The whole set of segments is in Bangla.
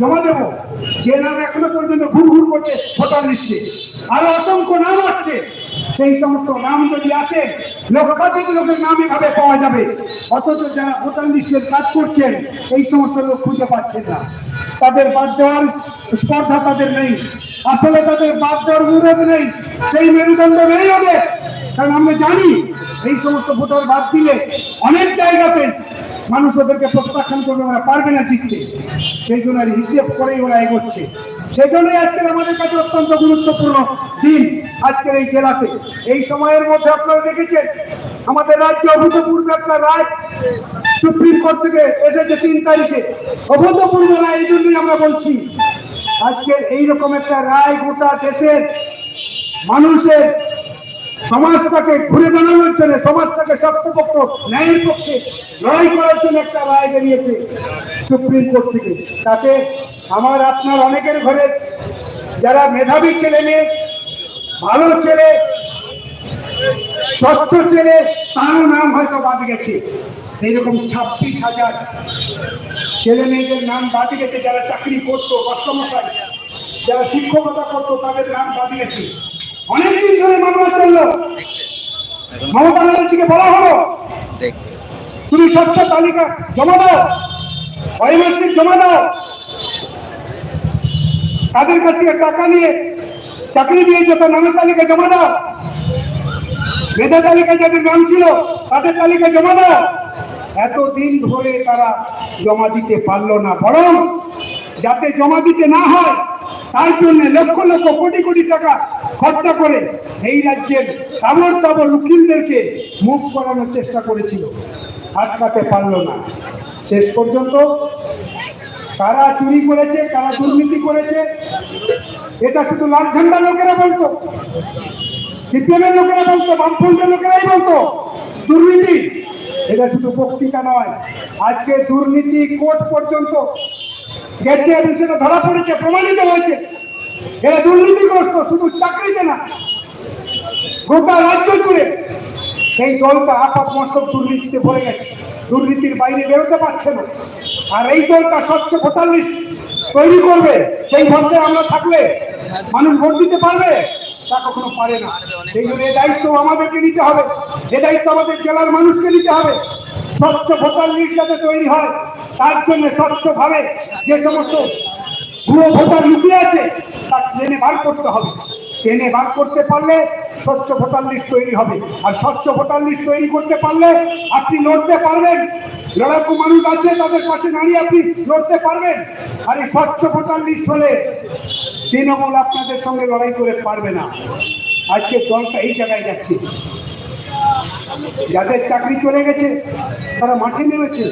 জমা যে নাম এখনও পর্যন্ত ঘুর ঘুর করছে ভোটার আরও অসংখ্য নাম আসছে। সেই সমস্ত নাম যদি আসে, লক্ষাধিক লোকের নাম এভাবে পাওয়া যাবে। অথচ যারা ভোটার কাজ করছেন, এই সমস্ত লোক খুঁজে পাচ্ছেন না। তাদের বাদ দেওয়ার স্পর্ধা তাদের নেই। আসলে তাদের বাদ দেওয়ার নেই। সেই মেরুদণ্ড নেই ওদের। কারণ আমরা জানি, এই সমস্ত ভোটার বাদ দিলে অনেক জায়গাতে মানুষ ওদেরকে প্রত্যাখ্যান করবে ওরা পারবে না জিততে। সেই জন্য আর হিসেব করেই ওরা এগোচ্ছে। সেই জন্যই আজকের আমাদের কাছে অত্যন্ত গুরুত্বপূর্ণ দিন আজকের এই জেলাতে। এই সময়ের মধ্যে আপনারা দেখেছেন, আমাদের রাজ্যে অভূতপূর্ব একটা রায় সুপ্রিম কোর্ট থেকে এসেছে তিন তারিখে। অভূতপূর্ব রায় এই জন্যই আমরা বলছি, আজকের এইরকম একটা রায় গোটা দেশের মানুষের সমাজটাকে ঘুরে দাঁড়ানোর জন্য, সমাজটাকে শক্তপক্ষ, ন্যায়ের পক্ষে লড়াই করার জন্য একটা রায় বেরিয়েছে সুপ্রিম কোর্ট থেকে। তাতে আমার, আপনার অনেকের ঘরে যারা মেধাবী ছেলে মেয়ে, ভালো ছেলে, স্বচ্ছ ছেলে তারও নাম হয়তো বাদ গেছে। এইরকম ছাব্বিশ হাজার ছেলে মেয়েদের নাম বাদ গেছে, যারা চাকরি করতো কষ্টমশাই যারা শিক্ষকতা করতো, তাদের নাম বাদ গেছে। অনেকদিন ধরে মামলা চলল মমতা ব্যানার্জিকে বলা হলো, তুমি স্বচ্ছ তালিকা জমা দাও, বায়োমেট্রিক জমা দাও। তাদের কাছ থেকে টাকা নিয়ে চাকরি দিয়েছে তার নামের তালিকা জমা দাও, মেধা তালিকায় যাদের নাম ছিল, তাদের তালিকা জমা দাও। এতদিন ধরে তারা জমা দিতে পারল না, বরং যাতে জমা দিতে না হয়, তার জন্য লক্ষ লক্ষ কোটি কোটি টাকা খরচা করে এই রাজ্যের তাবর তাবর উকিলদেরকে মুখ করানোর চেষ্টা করেছিল। আটকাতে পারল না। শেষ পর্যন্ত কারা চুরি করেছে, কারা দুর্নীতি করেছে, এটা শুধু লাল ঝান্ডা লোকেরা বলতো, সিপিএমের লোকেরা বলতো, বামফ্রন্টের লোকেরাই বলতো, দুর্নীতি, এটা শুধু বক্তৃতা নয়। আজকে দুর্নীতি কোর্ট পর্যন্ত গেছে সেটা ধরা পড়েছে, প্রমাণিত হয়েছে। এরা দুর্নীতিগ্রস্ত শুধু চাকরিতে না। গোটা রাজ্য জুড়ে সেই দলটা আপাত মস্তক দুর্নীতিতে ভরে গেছে। দুর্নীতির বাইরে বেরোতে পারছে না। আর এই দলটা স্বচ্ছ ভোটার তৈরি করবে। সেই ভোটে আমরা থাকলে মানুষ ভোট দিতে পারবে? তা কখনো পারে না। সেই জন্য এই দায়িত্ব আমাদেরকে নিতে হবে। এ দায়িত্ব আমাদের জেলার মানুষকে নিতে হবে। স্বচ্ছ ভোটার লিস্ট যাতে তৈরি হয়, তার জন্য স্বচ্ছভাবে যে সমস্ত ভুয়ো ভোটার লুকিয়ে আছে তা ট্রেনে বার করতে হবে। ট্রেনে বার করতে পারলে স্বচ্ছ ভোটার লিস্ট তৈরি হবে। আর স্বচ্ছ ভোটার লিস্ট তৈরি করতে পারলে আপনি লড়তে পারবেন। লড়াকু মানুষ আছে, তাদের পাশে দাঁড়িয়ে আপনি লড়তে পারবেন। আর এই স্বচ্ছ ভোটার লিস্ট হলে তৃণমূল আপনাদের সঙ্গে লড়াই করে পারবে না। আজকে দলটা এই জায়গায় যাচ্ছে। যাদের চাকরি চলে গেছে, তারা মাঠে নেমেছে,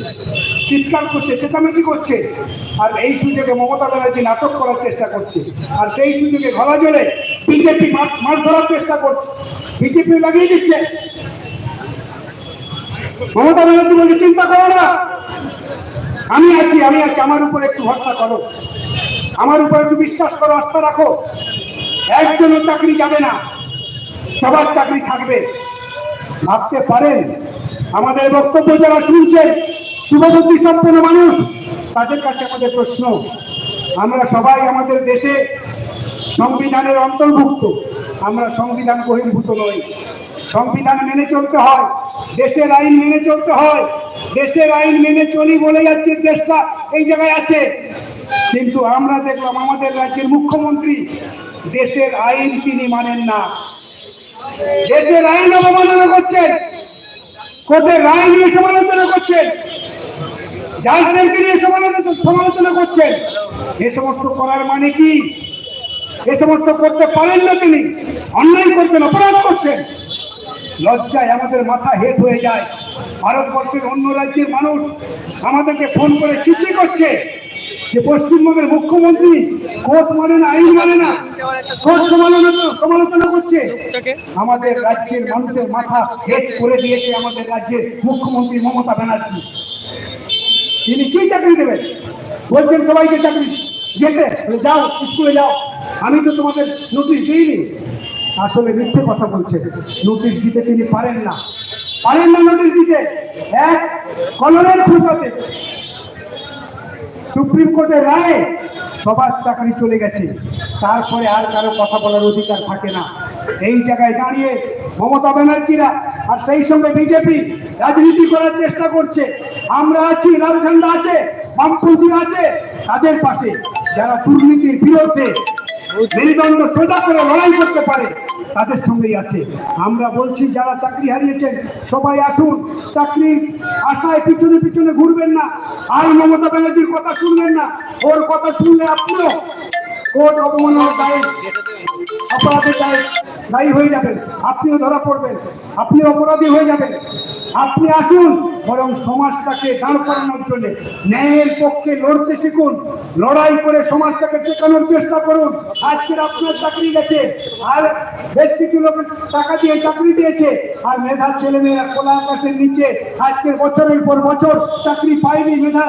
চিৎকার করছে, চেঁচামেচি করছে, আর এই সুযোগে মমতা ব্যানার্জি নাটক করার চেষ্টা করছে। আর সেই সুযোগে ঘোলা জলে বিজেপি মাছ ধরার চেষ্টা করছে। বিজেপি লাগিয়ে দিচ্ছে। মমতা ব্যানার্জি বলছে, চিন্তা করো না। আমি আছি আমি আছি, আমার উপর একটু ভরসা করো। আমার উপর একটু বিশ্বাস করো, আস্থা রাখো। একজনের চাকরি যাবে না, সবার চাকরি থাকবে। ভাবতে পারেন, আমাদের বক্তব্য যারা শুনছেন, শুভবুদ্ধি সম্পন্ন মানুষ, তাদের কাছে আমাদের প্রশ্ন, আমরা সবাই আমাদের দেশে সংবিধানের অন্তর্ভুক্ত, আমরা সংবিধান বহির্ভূত নই। সংবিধান মেনে চলতে হয়, দেশের আইন মেনে চলতে হয়, দেশের আইন মেনে চলি বলে যাচ্ছে দেশটা এই জায়গায় আছে। কিন্তু আমরা দেখলাম আমাদের রাজ্যের মুখ্যমন্ত্রী, দেশের আইন তিনি মানেন না। দেশের আইন অবমাননা করছেন। কোর্টের রায় নিয়ে সমালোচনা করছেন। জাজদেরকে নিয়ে সমালোচনা সমালোচনা করছেন। এ সমস্ত করার মানে কি? এ সমস্ত করতে পারেন না তিনি। অন্যায় করছেন, অপরাধ করছেন। লজ্জায় আমাদের মাথা হেট হয়ে যায়। ভারতবর্ষের অন্য রাজ্যের মানুষ আমাদেরকে ফোন করে চিঠি করছে। যে পশ্চিমবঙ্গের মুখ্যমন্ত্রী কোর্ট মানে না আইন মানে না কোর্ট সমালোচনা সমালোচনা করছে। আমাদের রাজ্যের মানুষের মাথা হেট করে দিয়েছে আমাদের রাজ্যের মুখ্যমন্ত্রী মমতা ব্যানার্জি। তিনি কি চাকরি দেবেন? বলছেন সবাইকে চাকরি যেতে যাও স্কুলে যাও। আমি তো তোমাদের নোটিশ দিইনি। আসলে মিথ্যে কথা বলছেন নোটিশ দিতে তিনি পারেন না। পারেন না নোটিশ দিতে। এক কলমের ফুটাতে সুপ্রিম কোর্টের রায়ে সবার চাকরি চলে গেছে। তারপরে আর কারও কথা বলার অধিকার থাকে না। এই জায়গায় দাঁড়িয়ে মমতা ব্যানার্জিরা আর সেই সঙ্গে বিজেপি রাজনীতি করার চেষ্টা করছে। আমরা আছি লালখান্ডা আছে বামপন্থী আছে, তাদের পাশে। যারা দুর্নীতির বিরুদ্ধে মেরুদণ্ড সোজা করে লড়াই করতে পারে, তাদের সঙ্গেই আছে। আমরা বলছি, যারা চাকরি হারিয়েছেন, সবাই আসুন। চাকরি আশায় পিছনে পিছনে ঘুরবেন না। আর মমতা ব্যানার্জির কথা শুনবেন না। ওর কথা শুনলে আপনিও কোর্ট অবমাননার দায়ে অপরাধের দায়ে দায়ী হয়ে যাবেন। আপনিও ধরা পড়বেন। আপনি অপরাধী হয়ে যাবেন। আপনি আসুন, বরং সমাজটাকে দাঁড় করানোর জন্য ন্যায়ের পক্ষে লড়তে শিখুন, লড়াই করে সমাজটাকে টেকানোর চেষ্টা করুন। আজকের আপনার চাকরি গেছে, আর বেশ কিছু লোকের টাকা দিয়ে চাকরি দিয়েছে, আর মেধার ছেলেমেয়েরা খোলা আকাশের নিচে আজকের বছরের পর বছর চাকরি পায়নি, মেধা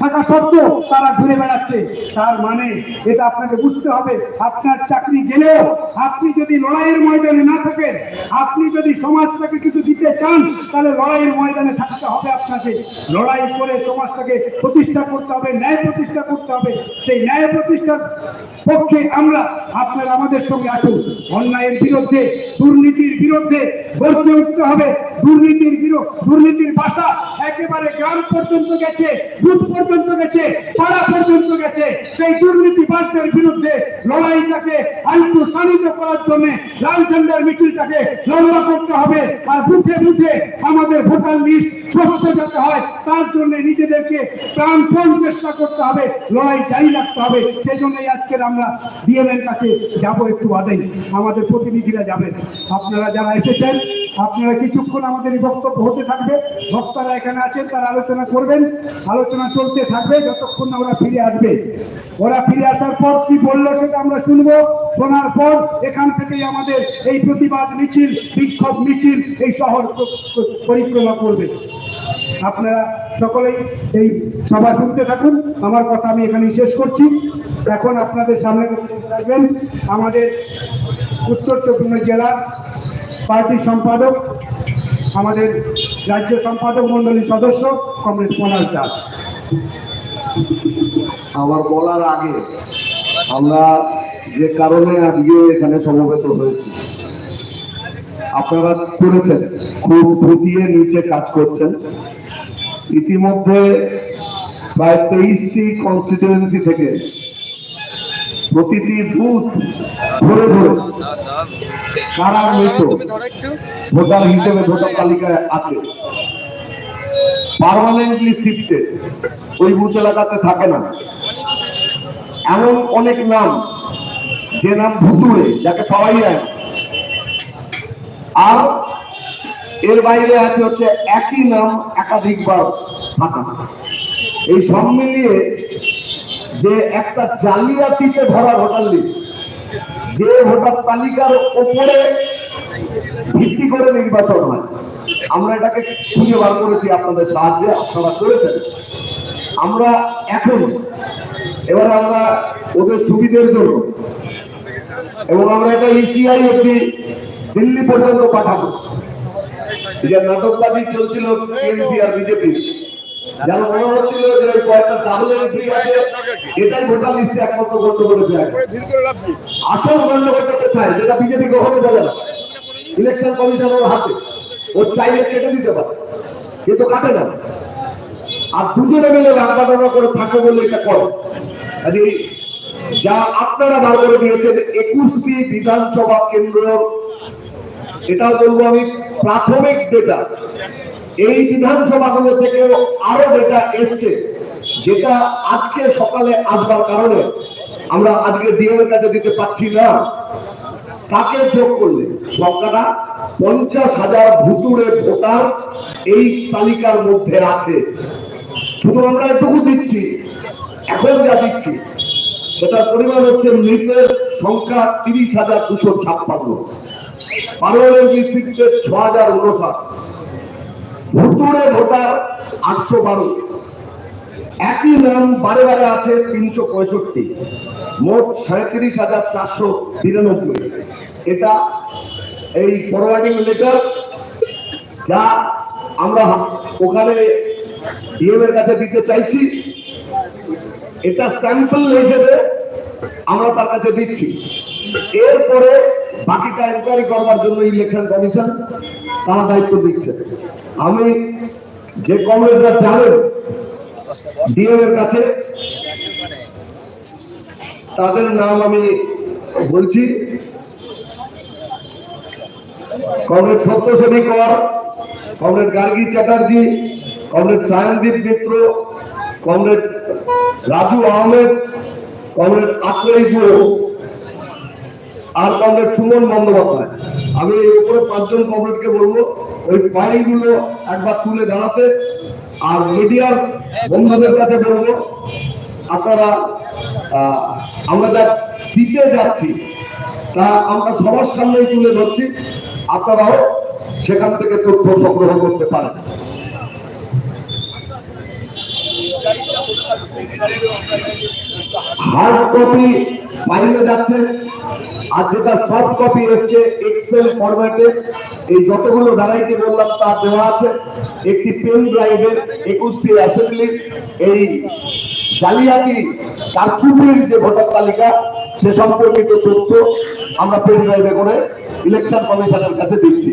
থাকা সত্ত্বেও তারা ঘুরে বেড়াচ্ছে। তার মানে এটা আপনাকে বুঝতে হবে, আপনার চাকরি গেলেও আপনি যদি লড়াইয়ের ময়দানে না থাকেন, আপনি যদি সমাজটাকে কিছু দিতে চান, তাহলে লড়াইয়ের ময়দানে থাকতে হবে আপনাকে। লড়াই করে সমাজটাকে প্রতিষ্ঠা করতে হবে, ন্যায় প্রতিষ্ঠা করতে হবে। সেই ন্যায় প্রতিষ্ঠার পক্ষে আমরা আপনারা আমাদের সঙ্গে আসুন। অন্যায়ের বিরুদ্ধে, দুর্নীতির বিরুদ্ধে গর্জে উঠতে হবে। দুর্নীতির বিরুদ্ধে, দুর্নীতির ভাষা একেবারে গ্রাম পর্যন্ত গেছে বুথ পর্যন্ত গেছে পাড়া পর্যন্ত গেছে। সেই দুর্নীতিবাদদের বিরুদ্ধে লড়াইটাকে আইনটু শানিত করার জন্য লাল ঝান্ডার মিছিলটাকে লড়া করতে হবে। আর বুথে বুথে আমাদের ভোটার লিস্ট স্বচ্ছ যাতে হয়। তার জন্য নিজেদেরকে প্রাণপণ চেষ্টা করতে হবে, লড়াই জারি রাখতে হবে। সেজন্যই আজকের আমরা ডিএম এর কাছে যাব একটু বাদেই আমাদের প্রতিনিধিরা যাবেন। আপনারা যারা এসেছেন আপনারা কিছুক্ষণ আমাদের এই বক্তব্য হতে থাকবে। বক্তারা এখানে আছেন, তারা আলোচনা করবেন। আলোচনা চলতে থাকবে যতক্ষণ না ওরা ফিরে আসবে। ওরা ফিরে আসার পর কি বলল সেটা আমরা শুনব। শোনার পর এখান থেকেই আমাদের এই প্রতিবাদ মিছিল, বিক্ষোভ মিছিল এই শহর পরিক্রমা করবে। আপনারা সকলেই এই সভা শুনতে থাকুন। আমার কথা আমি এখানেই শেষ করছি। এখন আপনাদের সামনে থাকবেন আমাদের উত্তর চব্বিশ জেলার পার্টি সম্পাদক, আমাদের রাজ্য সম্পাদক মন্ডলীর সদস্য, কমরেড পলাশ দাস। আমার বলার আগে, আমরা যে কারণে আজকে এখানে সমবেত হয়েছি, আপনারা করেছেন খুব ধুতিয়ে নিচে কাজ করছেন। ইতিমধ্যে প্রায় তেইশটি কনস্টিটিউয়েন্সি থেকে প্রতিটি বুথ ধরে ধরে কারা মৃত ভোটার হিসেবে ভোটার তালিকায় আছে। পার্মানেন্টলি শিফটেড ওই বুথ এলাকাতে থাকে না। এমন অনেক নাম, যে নাম ভুতুড়ে, যাকে পাওয়াই যায় আর এর বাইরে আছে হচ্ছে একই নাম একাধিকবার থাকা। এই সব মিলিয়ে যে একটা জালিয়াতিতে ভরা ভোটার লিস্ট যে ভোটার তালিকার ওপরে ভিত্তি করে নির্বাচন হয়। আমরা এটাকে খুঁজে বার করেছি আপনাদের সাহায্যে আপনারা করেছেন। আমরা এখন এবার আমরা ওদের সুবিধের জন্য এবং আমরা এটা ইসিআই অব্দি দিল্লি পর্যন্ত পাঠাবো। যে নাটকবাদী চলছিল টিএমসি আর বিজেপি যেন মনে হচ্ছিল যে ওই কয়েকটা তাহলে এন্ট্রি আছে এটাই ভোটার লিস্টে একমাত্র গন্ডগোল আসল গন্ডগোলটা কোথায় যেটা বিজেপি কখনো বলে না। ইলেকশন কমিশনের হাতে। ও চাইলে কেটে দিতে পারে। কিন্তু কাটে না। আর দুজনে মিলে রান্না করে থাকে বলে এটা করে। কাজে যা আপনারা বার করে দিয়েছেন একুশটি বিধানসভা কেন্দ্র এটাও বলব আমি প্রাথমিক ডেটা এই বিধানসভাগুলো থেকেও আরও ডেটা এসছে, যেটা আজকে সকালে আসবার কারণে আমরা আজকে ডিএম এর কাছে দিতে পাচ্ছি না তাকে যোগ করলে? সংখ্যাটা পঞ্চাশ হাজার ভুতুড়ে ভোটার এই তালিকার মধ্যে আছে। শুধু আমরা এটুকু দিচ্ছি, এখন যা দিচ্ছি, সেটার পরিমাণ হচ্ছে মৃতের সংখ্যা তিরিশ হাজার দুশো ছাপ্পান্ন। পার্লামেন্ট ডিস্ট্রিক্টে ছ হাজার উনষাট ভুতুড়ে ভোটার আটশো বারো। একই নাম বারে বারে আছে তিনশো পঁয়ষট্টি। মোট সাঁত্রিশ হাজার চারশো তিরানব্বই। এটা এই ফরওয়ার্ডিং লেটার যা আমরা ওখানে ডিএম এর কাছে দিতে চাইছি। এটা স্যাম্পল হিসেবে আমরা তার কাছে দিচ্ছি। এরপরে বাকিটা এনকোয়ারি করবার জন্য ইলেকশন কমিশন তারা দায়িত্ব দিচ্ছে। আমি যে কংগ্রেসরা জানেন ডিএম এর কাছে, তাদের নাম আমি বলছি। Comrade Satyaseni Kar comrade Gargi Chatterjee comrade Sayandeep Mitra comrade Raju Ahmed comrade Atmi Guru আর কমরেড সুমন বন্দ্যোপাধ্যায়। আমি এই উপরে পাঁচজন কমরেডকে বলব, ওই ফাইলগুলো একবার তুলে দাঁড়াতে, আর মিডিয়ার বন্ধুদের কাছে বলব, আপনারা আমরা যা দিতে যাচ্ছি, তা আমরা সবার সামনেই তুলে ধরছি, আপনারাও সেখান থেকে তথ্য সংগ্রহ করতে পারেন। হার্ড কপি ফাইলে যাচ্ছে আর যেটা সফট কপি এসছে এক্সেল ফরম্যাটে এই যতগুলো ভ্যারাইটি বললাম তা দেওয়া আছে। একটি পেন ড্রাইভে একুশটি অ্যাসেম্বলি এই জালিয়াতি কারচুপির যে ভোটার তালিকা, সে সম্পর্কিত তথ্য আমরা পেন ড্রাইভে করে ইলেকশন কমিশনের কাছে দিচ্ছি।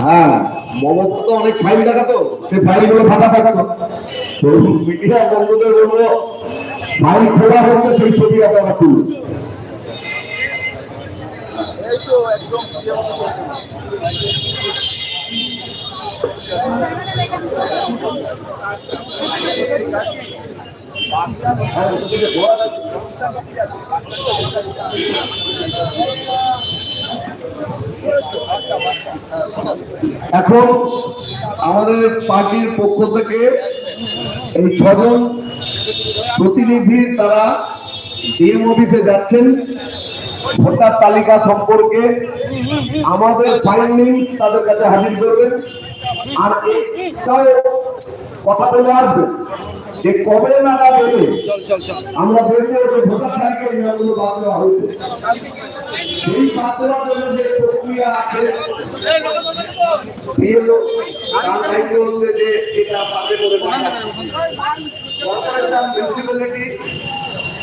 হ্যাঁ মমতা তো অনেক ফাইল দেখাতো সে ফাইলগুলো ফাঁকা দেখাতো তো। মিডিয়া বন্ধুদের বলব ফাইল খোলা হচ্ছে সেই ছবি আপনারা তুলুন। এই তো একদম এখন আমাদের পার্টির পক্ষ থেকে এই ছজন প্রতিনিধি তারা ডিএম অফিসে যাচ্ছেন। ভোটার তালিকা সম্পর্কে আমাদের ফাইন্ডিং তাদের কাছে হাজির করবেন। আর কথা বলে আসবেন যে কবে নাগাদ আমরা দেখব যে ভোটার তালিকা নিয়মগুলো বাদ দেওয়া হয়েছে সেই বাদ দেওয়ার জন্য যে প্রক্রিয়া আছে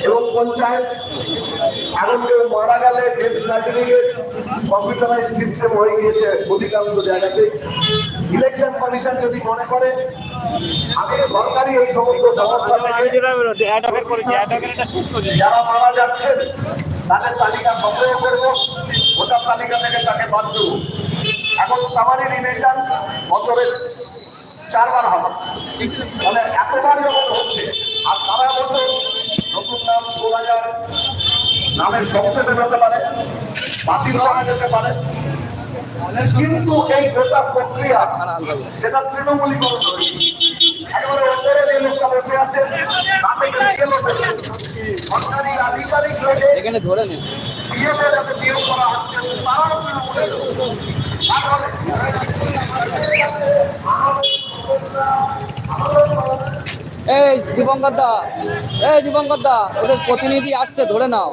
এবং পঞ্চায়েত এখন কেউ মারা গেলে ডেথ সার্টিফিকেট কম্পিউটারাইজ সিস্টেম হয়ে গিয়েছে অধিকাংশ জায়গাতে। ইলেকশন কমিশন যদি মনে করে আমি সরকারি এই সমস্ত সংস্থা থেকে যারা মারা যাচ্ছেন তাদের তালিকা সংগ্রহ করব ভোটার তালিকা থেকে তাকে বাদ দেবো। এখন সামারি রিভিশন বছরে চারবার হবে। মানে এতবার যখন হচ্ছে আর সারা বছর নতুন নাম তোলা যায় নামের সংশোধন হতে পারে বাতিল করা যেতে পারে। কিন্তু এই গোটা প্রক্রিয়া সেটা তৃণমূলীকরণ হয়েছে একেবারে ওপরে যে লোকটা বসে আছে। তাতে সরকারি আধিকারিক এখানে ধরে নিন বিএসএ যাতে নিয়োগ করা হচ্ছে তারাও তৃণমূলের লোক। তারপরে এই দীপঙ্কর দা এই দীপঙ্কর দা ওদের প্রতিনিধি আসছে ধরে নাও।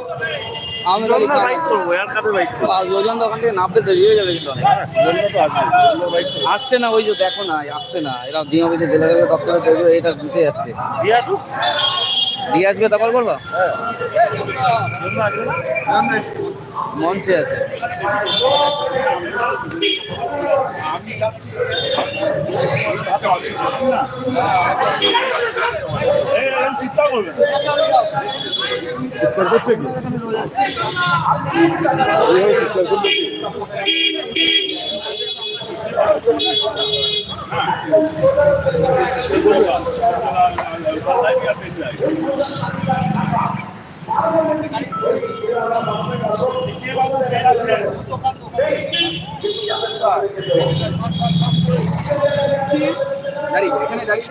আমি তাহলে বাইক করব আর কাদের বাইক করব? ওজন তো ওখান থেকে নামতে দেরি হয়ে যাবে কিন্তু। আসছে না ওই যে দেখো না আসছে না। এরা ডিএম অফিসে জেলা দপ্তরে দেখবে এটা দিতে যাচ্ছে। দিয়ে আসুক। দিয়ে আসবে তারপর করবা? না? মঞ্চে আছে। চিন্তা করবে না। চিৎকার করছে কি চিৎকার করলে কি? দাঁড়িয়ে এখানে দাঁড়িয়ে